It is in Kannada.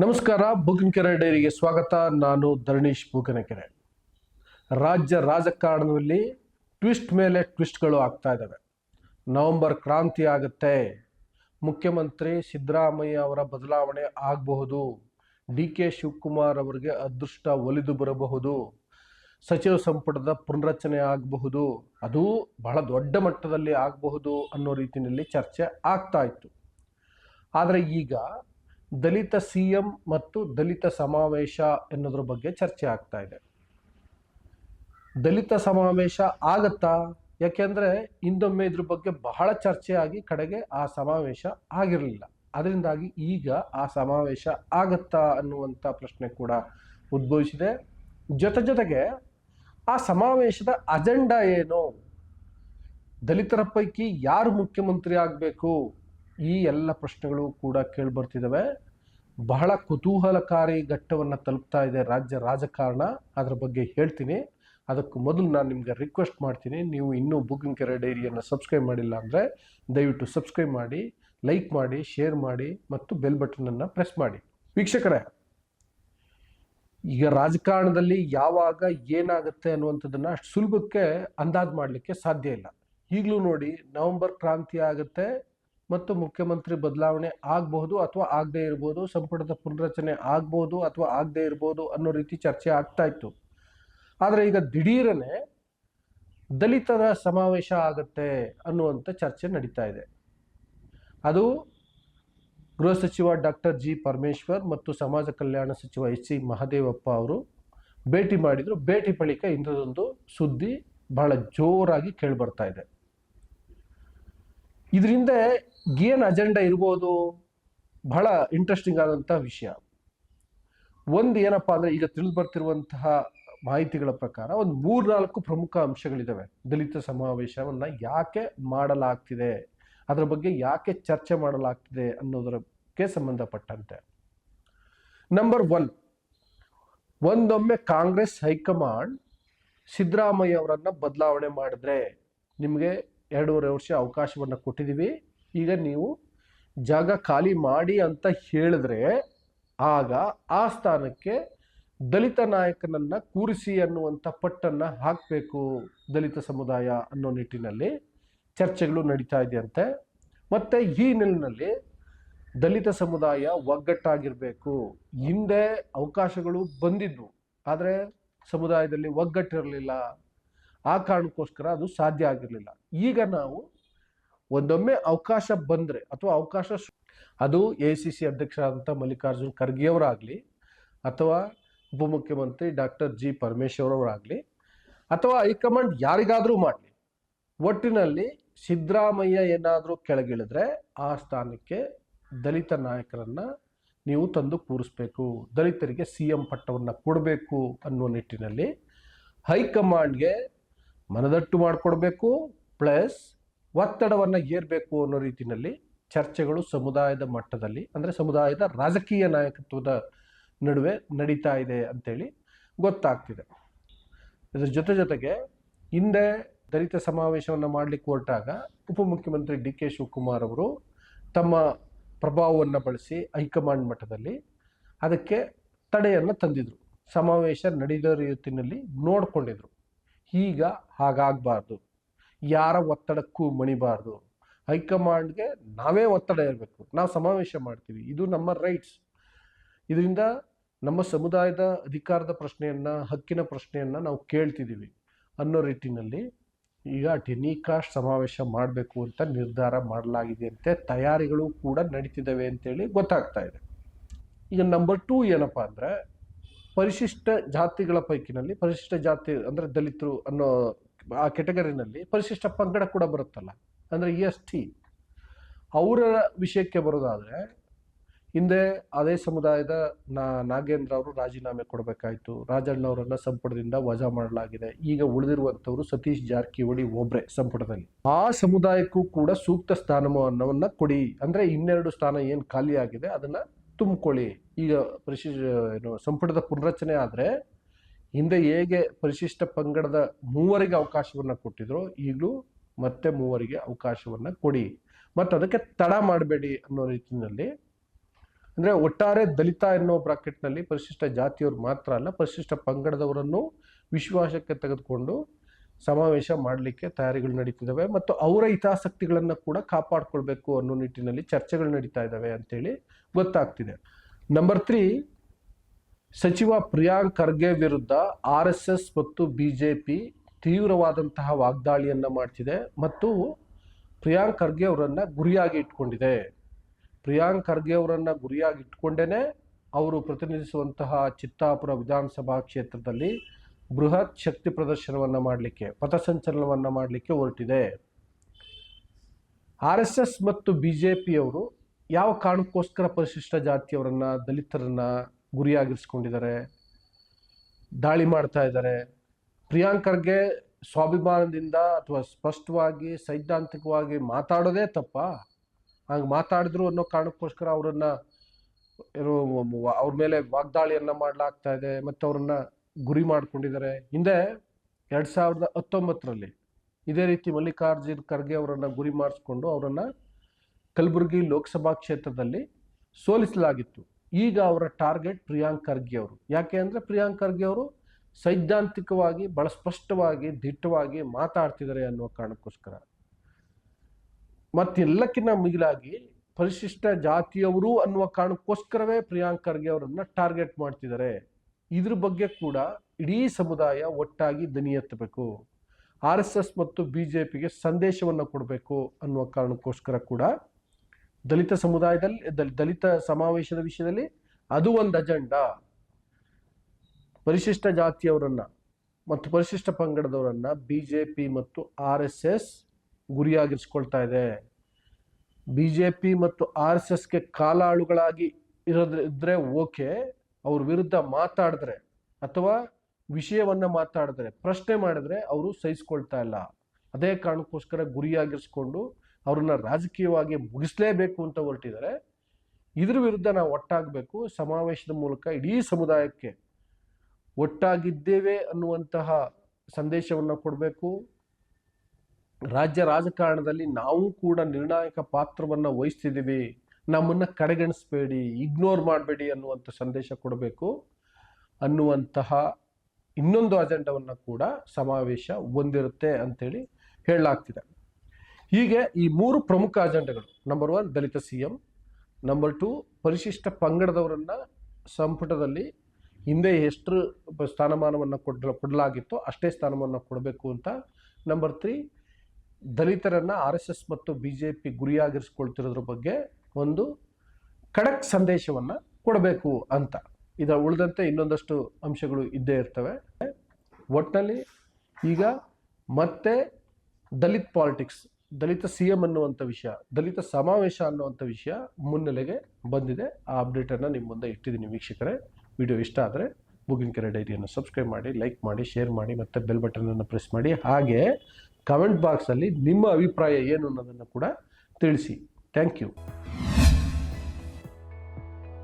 ನಮಸ್ಕಾರ ಬುಕಿನಕೆರೆ ಡೈರಿಗೆ ಸ್ವಾಗತ. ನಾನು ಧರಣೀಶ್ ಬೂಕನಕೆರೆ ರಾಜ್ಯ ರಾಜಕಾರಣದಲ್ಲಿ ಟ್ವಿಸ್ಟ್ ಮೇಲೆ ಟ್ವಿಸ್ಟ್ಗಳು ಆಗ್ತಾ ಇದ್ದಾವೆ. ನವೆಂಬರ್ ಕ್ರಾಂತಿ ಆಗುತ್ತೆ. ಮುಖ್ಯಮಂತ್ರಿ ಸಿದ್ದರಾಮಯ್ಯ ಅವರ ಬದಲಾವಣೆ ಆಗಬಹುದು. ಡಿ ಕೆ ಶಿವಕುಮಾರ್ ಅವರಿಗೆ ಅದೃಷ್ಟ ಒಲಿದು ಬರಬಹುದು. ಸಚಿವ ಸಂಪುಟದ ಪುನರಚನೆ ಆಗಬಹುದು. ಅದು ಬಹಳ ದೊಡ್ಡ ಮಟ್ಟದಲ್ಲಿ ಆಗಬಹುದು ಅನ್ನೋ ರೀತಿಯಲ್ಲಿ ಚರ್ಚೆ ಆಗ್ತಾ ಇತ್ತು. ಆದರೆ ಈಗ ದಲಿತ ಸಿ ಎಂ ಮತ್ತು ದಲಿತ ಸಮಾವೇಶ ಎನ್ನುವುದ್ರ ಬಗ್ಗೆ ಚರ್ಚೆ ಆಗ್ತಾ ಇದೆ. ದಲಿತ ಸಮಾವೇಶ ಆಗತ್ತಾ? ಯಾಕೆಂದ್ರೆ ಹಿಂದೊಮ್ಮೆ ಇದ್ರ ಬಗ್ಗೆ ಬಹಳ ಚರ್ಚೆಯಾಗಿ ಕಡೆಗೆ ಆ ಸಮಾವೇಶ ಆಗಿರಲಿಲ್ಲ. ಅದರಿಂದಾಗಿ ಈಗ ಆ ಸಮಾವೇಶ ಆಗತ್ತಾ ಅನ್ನುವಂಥ ಪ್ರಶ್ನೆ ಕೂಡ ಉದ್ಭವಿಸಿದೆ. ಜೊತೆ ಜೊತೆಗೆ ಆ ಸಮಾವೇಶದ ಅಜೆಂಡಾ ಏನು? ದಲಿತರ ಪೈಕಿ ಯಾರು ಮುಖ್ಯಮಂತ್ರಿ ಆಗಬೇಕು? ಈ ಎಲ್ಲ ಪ್ರಶ್ನೆಗಳು ಕೂಡ ಕೇಳಿಬರ್ತಿದ್ದಾವೆ ಬಹಳ ಕುತೂಹಲಕಾರಿ ಘಟ್ಟವನ್ನು ತಲುಪ್ತಾ ಇದೆ ರಾಜ್ಯ ರಾಜಕಾರಣ. ಅದರ ಬಗ್ಗೆ ಹೇಳ್ತೀನಿ. ಅದಕ್ಕೂ ಮೊದಲು ನಾನು ನಿಮಗೆ ರಿಕ್ವೆಸ್ಟ್ ಮಾಡ್ತೀನಿ. ನೀವು ಇನ್ನೂ ಬುಕಿಂಗ್ ಕೆರೆ ಡೈರಿಯನ್ನು ಸಬ್ಸ್ಕ್ರೈಬ್ ಮಾಡಿಲ್ಲ ಅಂದರೆ ದಯವಿಟ್ಟು ಸಬ್ಸ್ಕ್ರೈಬ್ ಮಾಡಿ ಲೈಕ್ ಮಾಡಿ ಶೇರ್ ಮಾಡಿ ಮತ್ತು ಬೆಲ್ ಬಟನನ್ನು ಪ್ರೆಸ್ ಮಾಡಿ. ವೀಕ್ಷಕರೇ, ಈಗ ರಾಜಕಾರಣದಲ್ಲಿ ಯಾವಾಗ ಏನಾಗುತ್ತೆ ಅನ್ನುವಂಥದ್ದನ್ನು ಅಷ್ಟು ಸುಲಭಕ್ಕೆ ಅಂದಾಜು ಮಾಡಲಿಕ್ಕೆ ಸಾಧ್ಯ ಇಲ್ಲ. ಈಗಲೂ ನೋಡಿ ನವೆಂಬರ್ ಕ್ರಾಂತಿ ಆಗುತ್ತೆ. ಮತ್ತು ಮುಖ್ಯಮಂತ್ರಿ ಬದಲಾವಣೆ ಆಗಬಹುದು ಅಥವಾ ಆಗದೇ ಇರ್ಬೋದು, ಸಂಪುಟದ ಪುನರಚನೆ ಆಗ್ಬೋದು ಅಥವಾ ಆಗದೇ ಇರ್ಬೋದು ಅನ್ನೋ ರೀತಿ ಚರ್ಚೆ ಆಗ್ತಾ ಇತ್ತು. ಆದರೆ ಈಗ ದಿಢೀರನೆ ದಲಿತರ ಸಮಾವೇಶ ಆಗುತ್ತೆ ಅನ್ನುವಂಥ ಚರ್ಚೆ ನಡೀತಾ ಇದೆ. ಅದು ಗೃಹ ಸಚಿವ ಡಾಕ್ಟರ್ ಜಿ ಪರಮೇಶ್ವರ್ ಮತ್ತು ಸಮಾಜ ಕಲ್ಯಾಣ ಸಚಿವ ಎಚ್ ಸಿ ಮಹದೇವಪ್ಪ ಅವರು ಭೇಟಿ ಮಾಡಿದ್ರು. ಭೇಟಿ ಬಳಿಕ ಇಂಥದ್ದೊಂದು ಸುದ್ದಿ ಬಹಳ ಜೋರಾಗಿ ಕೇಳಿಬರ್ತಾ ಇದೆ. ಇದರಿಂದ ಏನು ಅಜೆಂಡಾ ಇರ್ಬೋದು ಬಹಳ ಇಂಟ್ರೆಸ್ಟಿಂಗ್ ಆದಂಥ ವಿಷಯ. ಒಂದು ಏನಪ್ಪಾ ಅಂದ್ರೆ ಈಗ ತಿಳಿದು ಬರ್ತಿರುವಂತಹ ಮಾಹಿತಿಗಳ ಪ್ರಕಾರ ಒಂದು ಮೂರ್ನಾಲ್ಕು ಪ್ರಮುಖ ಅಂಶಗಳಿದಾವೆ. ದಲಿತ ಸಮಾವೇಶವನ್ನು ಯಾಕೆ ಮಾಡಲಾಗ್ತಿದೆ? ಅದರ ಬಗ್ಗೆ ಯಾಕೆ ಚರ್ಚೆ ಮಾಡಲಾಗ್ತಿದೆ ಅನ್ನೋದಕ್ಕೆ ಸಂಬಂಧಪಟ್ಟಂತೆ. ನಂಬರ್ ಒನ್ ಒಂದೊಮ್ಮೆ ಕಾಂಗ್ರೆಸ್ ಹೈಕಮಾಂಡ್ ಸಿದ್ದರಾಮಯ್ಯ ಅವರನ್ನ ಬದಲಾವಣೆ ಮಾಡಿದ್ರೆ ನಿಮಗೆ ಎರಡೂವರೆ ವರ್ಷ ಅವಕಾಶವನ್ನು ಕೊಟ್ಟಿದ್ದೀವಿ. ಈಗ ನೀವು ಜಾಗ ಖಾಲಿ ಮಾಡಿ ಅಂತ ಹೇಳಿದ್ರೆ ಆಗ ಆ ಸ್ಥಾನಕ್ಕೆ ದಲಿತ ನಾಯಕನನ್ನು ಕೂರಿಸಿ ಅನ್ನುವಂಥ ಪಟ್ಟನ್ನು ಹಾಕಬೇಕು ದಲಿತ ಸಮುದಾಯ ಅನ್ನೋ ನಿಟ್ಟಿನಲ್ಲಿ ಚರ್ಚೆಗಳು ನಡೀತಾ ಇದೆಯಂತೆ. ಮತ್ತೆ ಈ ನಿಟ್ಟಿನಲ್ಲಿ ದಲಿತ ಸಮುದಾಯ ಒಗ್ಗಟ್ಟಾಗಿರಬೇಕು. ಹಿಂದೆ ಅವಕಾಶಗಳು ಬಂದಿದ್ವು. ಆದರೆ ಸಮುದಾಯದಲ್ಲಿ ಒಗ್ಗಟ್ಟಿರಲಿಲ್ಲ. ಆ ಕಾರಣಕ್ಕೋಸ್ಕರ ಅದು ಸಾಧ್ಯ ಆಗಿರಲಿಲ್ಲ. ಈಗ ನಾವು ಒಂದೊಮ್ಮೆ ಅವಕಾಶ ಬಂದರೆ ಅಥವಾ ಅವಕಾಶ ಅದು ಎ ಸಿ ಸಿ ಅಧ್ಯಕ್ಷರಾದಂಥ ಮಲ್ಲಿಕಾರ್ಜುನ್ ಖರ್ಗೆಯವರಾಗಲಿ ಅಥವಾ ಉಪಮುಖ್ಯಮಂತ್ರಿ ಡಾಕ್ಟರ್ ಜಿ ಪರಮೇಶ್ವರ್ ಅವರಾಗಲಿ ಅಥವಾ ಹೈಕಮಾಂಡ್ ಯಾರಿಗಾದರೂ ಮಾಡಲಿ, ಒಟ್ಟಿನಲ್ಲಿ ಸಿದ್ದರಾಮಯ್ಯ ಏನಾದರೂ ಕೆಳಗಿಳಿದ್ರೆ ಆ ಸ್ಥಾನಕ್ಕೆ ದಲಿತ ನಾಯಕರನ್ನ ನೀವು ತಂದು ಕೂರಿಸ್ಬೇಕು, ದಲಿತರಿಗೆ ಸಿ ಎಂ ಪಟ್ಟವನ್ನು ಕೊಡಬೇಕು ಅನ್ನುವ ನಿಟ್ಟಿನಲ್ಲಿ ಹೈಕಮಾಂಡ್ಗೆ ಮನದಟ್ಟು ಮಾಡಿಕೊಡ್ಬೇಕು ಪ್ಲಸ್ ಒತ್ತಡವನ್ನು ಏರಬೇಕು ಅನ್ನೋ ರೀತಿಯಲ್ಲಿ ಚರ್ಚೆಗಳು ಸಮುದಾಯದ ಮಟ್ಟದಲ್ಲಿ, ಅಂದರೆ ಸಮುದಾಯದ ರಾಜಕೀಯ ನಾಯಕತ್ವದ ನಡುವೆ ನಡೀತಾ ಇದೆ ಅಂತೇಳಿ ಗೊತ್ತಾಗ್ತಿದೆ. ಇದರ ಜೊತೆ ಜೊತೆಗೆ ಹಿಂದೆ ದಲಿತ ಸಮಾವೇಶವನ್ನು ಮಾಡಲಿಕ್ಕೆ ಹೊರಟಾಗ ಉಪಮುಖ್ಯಮಂತ್ರಿ ಡಿ ಕೆ ಶಿವಕುಮಾರ್ ಅವರು ತಮ್ಮ ಪ್ರಭಾವವನ್ನು ಬಳಸಿ ಹೈಕಮಾಂಡ್ ಮಟ್ಟದಲ್ಲಿ ಅದಕ್ಕೆ ತಡೆಯನ್ನು ತಂದಿದ್ರು. ಸಮಾವೇಶ ನಡೆದ ರೀತಿಯಲ್ಲಿ ನೋಡ್ಕೊಂಡಿದ್ರು. ಈಗ ಹಾಗಾಗಬಾರ್ದು. ಯಾರ ಒತ್ತಡಕ್ಕೂ ಮಣಿಬಾರ್ದು. ಹೈಕಮಾಂಡ್ಗೆ ನಾವೇ ಒತ್ತಡ ಇರಬೇಕು. ನಾವು ಸಮಾವೇಶ ಮಾಡ್ತೀವಿ. ಇದು ನಮ್ಮ ರೈಟ್ಸ್. ಇದರಿಂದ ನಮ್ಮ ಸಮುದಾಯದ ಅಧಿಕಾರದ ಪ್ರಶ್ನೆಯನ್ನ, ಹಕ್ಕಿನ ಪ್ರಶ್ನೆಯನ್ನ ನಾವು ಕೇಳ್ತಿದ್ದೀವಿ ಅನ್ನೋ ರೀತಿನಲ್ಲಿ ಈಗ ಟೆನಿಕಾಸ್ಟ್ ಸಮಾವೇಶ ಮಾಡಬೇಕು ಅಂತ ನಿರ್ಧಾರ ಮಾಡಲಾಗಿದೆ ಅಂತ. ತಯಾರಿಗಳು ಕೂಡ ನಡೀತಿದ್ದಾವೆ ಅಂತೇಳಿ ಗೊತ್ತಾಗ್ತಾ ಇದೆ. ಈಗ ನಂಬರ್ ಟೂ ಏನಪ್ಪಾ ಅಂದ್ರೆ ಪರಿಶಿಷ್ಟ ಜಾತಿಗಳ ಪೈಕಿನಲ್ಲಿ, ಪರಿಶಿಷ್ಟ ಜಾತಿ ಅಂದ್ರೆ ದಲಿತರು ಅನ್ನೋ ಆ ಕೆಟಗರಿನಲ್ಲಿ ಪರಿಶಿಷ್ಟ ಪಂಗಡ ಕೂಡ ಬರುತ್ತಲ್ಲ, ಅಂದ್ರೆ ಎಸ್ ಟಿ ಅವರ ವಿಷಯಕ್ಕೆ ಬರೋದಾದರೆ, ಹಿಂದೆ ಅದೇ ಸಮುದಾಯದ ನಾ ನಾಗೇಂದ್ರ ಅವರು ರಾಜೀನಾಮೆ ಕೊಡಬೇಕಾಯ್ತು, ರಾಜಣ್ಣವರನ್ನ ಸಂಪುಟದಿಂದ ವಜಾ ಮಾಡಲಾಗಿದೆ, ಈಗ ಉಳಿದಿರುವಂಥವರು ಸತೀಶ್ ಜಾರಕಿಹೊಳಿ ಒಬ್ರೆ ಸಂಪುಟದಲ್ಲಿ. ಆ ಸಮುದಾಯಕ್ಕೂ ಕೂಡ ಸೂಕ್ತ ಸ್ಥಾನಮಾನವನ್ನ ಕೊಡಿ, ಅಂದ್ರೆ ಇನ್ನೆರಡು ಸ್ಥಾನ ಏನು ಖಾಲಿ ಅದನ್ನು ಅದನ್ನ ತುಂಬಿಕೊಳ್ಳಿ. ಈಗ ಪರಿಶಿಷ್ಟ, ಏನು, ಸಂಪುಟದ ಪುನರಚನೆ ಆದರೆ ಹಿಂದೆ ಹೇಗೆ ಪರಿಶಿಷ್ಟ ಪಂಗಡದ ಮೂವರಿಗೆ ಅವಕಾಶವನ್ನು ಕೊಟ್ಟಿದ್ರು ಈಗಲೂ ಮತ್ತೆ ಮೂವರಿಗೆ ಅವಕಾಶವನ್ನು ಕೊಡಿ. ಮತ್ತು ಅದಕ್ಕೆ ತಡ ಮಾಡಬೇಡಿ ಅನ್ನೋ ರೀತಿಯಲ್ಲಿ ಅಂದರೆ ಒಟ್ಟಾರೆ ದಲಿತ ಎನ್ನುವ ಬ್ರಾಕೆಟ್ನಲ್ಲಿ ಪರಿಶಿಷ್ಟ ಜಾತಿಯವರು ಮಾತ್ರ ಅಲ್ಲ, ಪರಿಶಿಷ್ಟ ಪಂಗಡದವರನ್ನು ವಿಶ್ವಾಸಕ್ಕೆ ತೆಗೆದುಕೊಂಡು ಸಮಾವೇಶ ಮಾಡಲಿಕ್ಕೆ ತಯಾರಿಗಳು ನಡೀತಿದ್ದಾವೆ. ಮತ್ತು ಅವರ ಹಿತಾಸಕ್ತಿಗಳನ್ನು ಕೂಡ ಕಾಪಾಡಿಕೊಳ್ಬೇಕು ಅನ್ನೋ ನಿಟ್ಟಿನಲ್ಲಿ ಚರ್ಚೆಗಳು ನಡೀತಾ ಇದ್ದಾವೆ ಅಂತೇಳಿ ಗೊತ್ತಾಗ್ತಿದೆ. ನಂಬರ್ ತ್ರೀ ಸಚಿವ ಪ್ರಿಯಾಂಕ್ ಖರ್ಗೆ ವಿರುದ್ಧ ಆರ್ ಎಸ್ ಎಸ್ ಮತ್ತು ಬಿ ಜೆ ಪಿ ತೀವ್ರವಾದಂತಹ ವಾಗ್ದಾಳಿಯನ್ನು ಮಾಡ್ತಿದೆ ಮತ್ತು ಪ್ರಿಯಾಂಕ್ ಖರ್ಗೆ ಅವರನ್ನು ಗುರಿಯಾಗಿ ಇಟ್ಕೊಂಡಿದೆ. ಪ್ರಿಯಾಂಕ್ ಖರ್ಗೆ ಅವರನ್ನು ಗುರಿಯಾಗಿ ಇಟ್ಕೊಂಡೇ ಅವರು ಪ್ರತಿನಿಧಿಸುವಂತಹ ಚಿತ್ತಾಪುರ ವಿಧಾನಸಭಾ ಕ್ಷೇತ್ರದಲ್ಲಿ ಬೃಹತ್ ಶಕ್ತಿ ಪ್ರದರ್ಶನವನ್ನು ಮಾಡಲಿಕ್ಕೆ, ಪಥಸಂಚಲನವನ್ನು ಮಾಡಲಿಕ್ಕೆ ಹೊರಟಿದೆ. ಆರ್ ಎಸ್ ಎಸ್ ಮತ್ತು ಬಿ ಜೆ ಪಿಯವರು ಯಾವ ಕಾರಣಕ್ಕೋಸ್ಕರ ಪರಿಶಿಷ್ಟ ಜಾತಿಯವರನ್ನ, ದಲಿತರನ್ನ ಗುರಿಯಾಗಿರಿಸ್ಕೊಂಡಿದ್ದಾರೆ, ದಾಳಿ ಮಾಡ್ತಾ ಇದ್ದಾರೆ? ಪ್ರಿಯಾಂಕರ್ಗೆ ಸ್ವಾಭಿಮಾನದಿಂದ ಅಥವಾ ಸ್ಪಷ್ಟವಾಗಿ, ಸೈದ್ಧಾಂತಿಕವಾಗಿ ಮಾತಾಡೋದೇ ತಪ್ಪ? ಹಂಗೆ ಮಾತಾಡಿದ್ರು ಅನ್ನೋ ಕಾರಣಕ್ಕೋಸ್ಕರ ಅವರನ್ನ ಅವ್ರ ಮೇಲೆ ವಾಗ್ದಾಳಿಯನ್ನು ಮಾಡಲಾಗ್ತಾ ಇದೆ, ಮತ್ತು ಅವ್ರನ್ನ ಗುರಿ ಮಾಡ್ಕೊಂಡಿದ್ದಾರೆ. ಹಿಂದೆ ಎರಡು ಸಾವಿರದ ಹತ್ತೊಂಬತ್ತರಲ್ಲಿ ಇದೇ ರೀತಿ ಮಲ್ಲಿಕಾರ್ಜುನ್ ಖರ್ಗೆ ಅವರನ್ನು ಗುರಿ ಮಾಡಿಸ್ಕೊಂಡು ಅವರನ್ನ ಕಲಬುರಗಿ ಲೋಕಸಭಾ ಕ್ಷೇತ್ರದಲ್ಲಿ ಸೋಲಿಸಲಾಗಿತ್ತು. ಈಗ ಅವರ ಟಾರ್ಗೆಟ್ ಪ್ರಿಯಾಂಕ್ ಖರ್ಗೆ ಅವರು. ಯಾಕೆ ಅಂದರೆ ಪ್ರಿಯಾಂಕ್ ಖರ್ಗೆ ಅವರು ಸೈದ್ಧಾಂತಿಕವಾಗಿ ಬಹಳ ಸ್ಪಷ್ಟವಾಗಿ, ದಿಟ್ಟವಾಗಿ ಮಾತಾಡ್ತಿದ್ದಾರೆ ಅನ್ನುವ ಕಾರಣಕ್ಕೋಸ್ಕರ. ಮತ್ತೆಲ್ಲಕ್ಕಿಂತ ಮಿಗಿಲಾಗಿ ಪರಿಶಿಷ್ಟ ಜಾತಿಯವರು ಅನ್ನುವ ಕಾರಣಕ್ಕೋಸ್ಕರವೇ ಪ್ರಿಯಾಂಕ್ ಖರ್ಗೆ ಅವರನ್ನ ಟಾರ್ಗೆಟ್ ಮಾಡ್ತಿದ್ದಾರೆ. ಇದ್ರ ಬಗ್ಗೆ ಕೂಡ ಇಡೀ ಸಮುದಾಯ ಒಟ್ಟಾಗಿ ದನಿ ಎತ್ತಬೇಕು. ಆರ್ ಎಸ್ ಎಸ್ ಮತ್ತು ಬಿ ಜೆ ಪಿಗೆ ಸಂದೇಶವನ್ನು ಕೊಡಬೇಕು ಅನ್ನುವ ಕಾರಣಕ್ಕೋಸ್ಕರ ಕೂಡ ದಲಿತ ಸಮುದಾಯದಲ್ಲಿ ದಲಿತ ಸಮಾವೇಶದ ವಿಷಯದಲ್ಲಿ ಅದು ಒಂದು ಅಜೆಂಡಾ. ಪರಿಶಿಷ್ಟ ಜಾತಿಯವರನ್ನ ಮತ್ತು ಪರಿಶಿಷ್ಟ ಪಂಗಡದವರನ್ನ ಬಿ ಜೆ ಪಿ ಮತ್ತು ಆರ್ ಎಸ್ ಎಸ್ ಗುರಿಯಾಗಿರಿಸ್ಕೊಳ್ತಾ ಇದೆ. ಬಿ ಜೆ ಪಿ ಮತ್ತು ಆರ್ ಎಸ್ ಎಸ್ಗೆ ಕಾಲಾಳುಗಳಾಗಿ ಇರೋದ್ರ ಓಕೆ, ಅವ್ರ ವಿರುದ್ಧ ಮಾತಾಡಿದ್ರೆ ಅಥವಾ ವಿಷಯವನ್ನ ಮಾತಾಡಿದ್ರೆ, ಪ್ರಶ್ನೆ ಮಾಡಿದ್ರೆ ಅವರು ಸಹಿಸ್ಕೊಳ್ತಾ ಇಲ್ಲ. ಅದೇ ಕಾರಣಕ್ಕೋಸ್ಕರ ಗುರಿಯಾಗಿರಿಸ್ಕೊಂಡು ಅವ್ರನ್ನ ರಾಜಕೀಯವಾಗಿ ಮುಗಿಸ್ಲೇಬೇಕು ಅಂತ ಹೊರಟಿದ್ದಾರೆ. ಇದ್ರ ವಿರುದ್ಧ ನಾವು ಒಟ್ಟಾಗಬೇಕು. ಸಮಾವೇಶದ ಮೂಲಕ ಇಡೀ ಸಮುದಾಯಕ್ಕೆ ಒಟ್ಟಾಗಿದ್ದೇವೆ ಅನ್ನುವಂತಹ ಸಂದೇಶವನ್ನು ಕೊಡಬೇಕು. ರಾಜ್ಯ ರಾಜಕಾರಣದಲ್ಲಿ ನಾವು ಕೂಡ ನಿರ್ಣಾಯಕ ಪಾತ್ರವನ್ನು ವಹಿಸ್ತಿದ್ದೀವಿ. ನಮ್ಮನ್ನು ಕಡೆಗಣಿಸ್ಬೇಡಿ, ಇಗ್ನೋರ್ ಮಾಡಬೇಡಿ ಅನ್ನುವಂಥ ಸಂದೇಶ ಕೊಡಬೇಕು. ಅನ್ನುವಂತಹ ಇನ್ನೊಂದು ಅಜೆಂಡವನ್ನು ಕೂಡ ಸಮಾವೇಶ ಹೊಂದಿರುತ್ತೆ ಅಂತೇಳಿ ಹೇಳಲಾಗ್ತಿದೆ. ಹೀಗೆ ಈ ಮೂರು ಪ್ರಮುಖ ಅಜೆಂಡಗಳು ನಂಬರ್ ಒನ್ ದಲಿತ ಸಿ ಎಂ ನಂಬರ್ ಟು ಪರಿಶಿಷ್ಟ ಪಂಗಡದವರನ್ನ ಸಂಪುಟದಲ್ಲಿ ಹಿಂದೆ ಎಷ್ಟು ಸ್ಥಾನಮಾನವನ್ನು ಕೊಡ ಕೊಡಲಾಗಿತ್ತೋ ಅಷ್ಟೇ ಸ್ಥಾನಮಾನ ಕೊಡಬೇಕು ಅಂತ ನಂಬರ್ ತ್ರೀ ದಲಿತರನ್ನು ಆರ್ ಎಸ್ ಎಸ್ ಮತ್ತು ಬಿ ಜೆ ಪಿ ಗುರಿಯಾಗಿರಿಸ್ಕೊಳ್ತಿರೋದ್ರ ಬಗ್ಗೆ ಒಂದು ಖಡಕ್ ಸಂದೇಶವನ್ನು ಕೊಡಬೇಕು ಅಂತ. ಇದರ ಉಳಿದಂತೆ ಇನ್ನೊಂದಷ್ಟು ಅಂಶಗಳು ಇದ್ದೇ ಇರ್ತವೆ. ಒಟ್ಟಿನಲ್ಲಿ ಈಗ ಮತ್ತೆ ದಲಿತ್ ಪಾಲಿಟಿಕ್ಸ್ ದಲಿತ ಸಿ ಎಂ ಅನ್ನುವಂಥ ವಿಷಯ, ದಲಿತ ಸಮಾವೇಶ ಅನ್ನುವಂಥ ವಿಷಯ ಮುನ್ನೆಲೆಗೆ ಬಂದಿದೆ. ಆ ಅಪ್ಡೇಟನ್ನು ನಿಮ್ಮ ಮುಂದೆ ಇಟ್ಟಿದ್ದೀನಿ ವೀಕ್ಷಕರೇ. ವಿಡಿಯೋ ಇಷ್ಟ ಆದರೆ ಕೆರೆ ಡೈರಿಯನ್ನು ಸಬ್ಸ್ಕ್ರೈಬ್ ಮಾಡಿ ಲೈಕ್ ಮಾಡಿ ಶೇರ್ ಮಾಡಿ, ಮತ್ತು ಬೆಲ್ ಬಟನನ್ನು ಪ್ರೆಸ್ ಮಾಡಿ. ಹಾಗೆ ಕಮೆಂಟ್ ಬಾಕ್ಸಲ್ಲಿ ನಿಮ್ಮ ಅಭಿಪ್ರಾಯ ಏನು ಅನ್ನೋದನ್ನು ಕೂಡ ತಿಳಿಸಿ. Thank you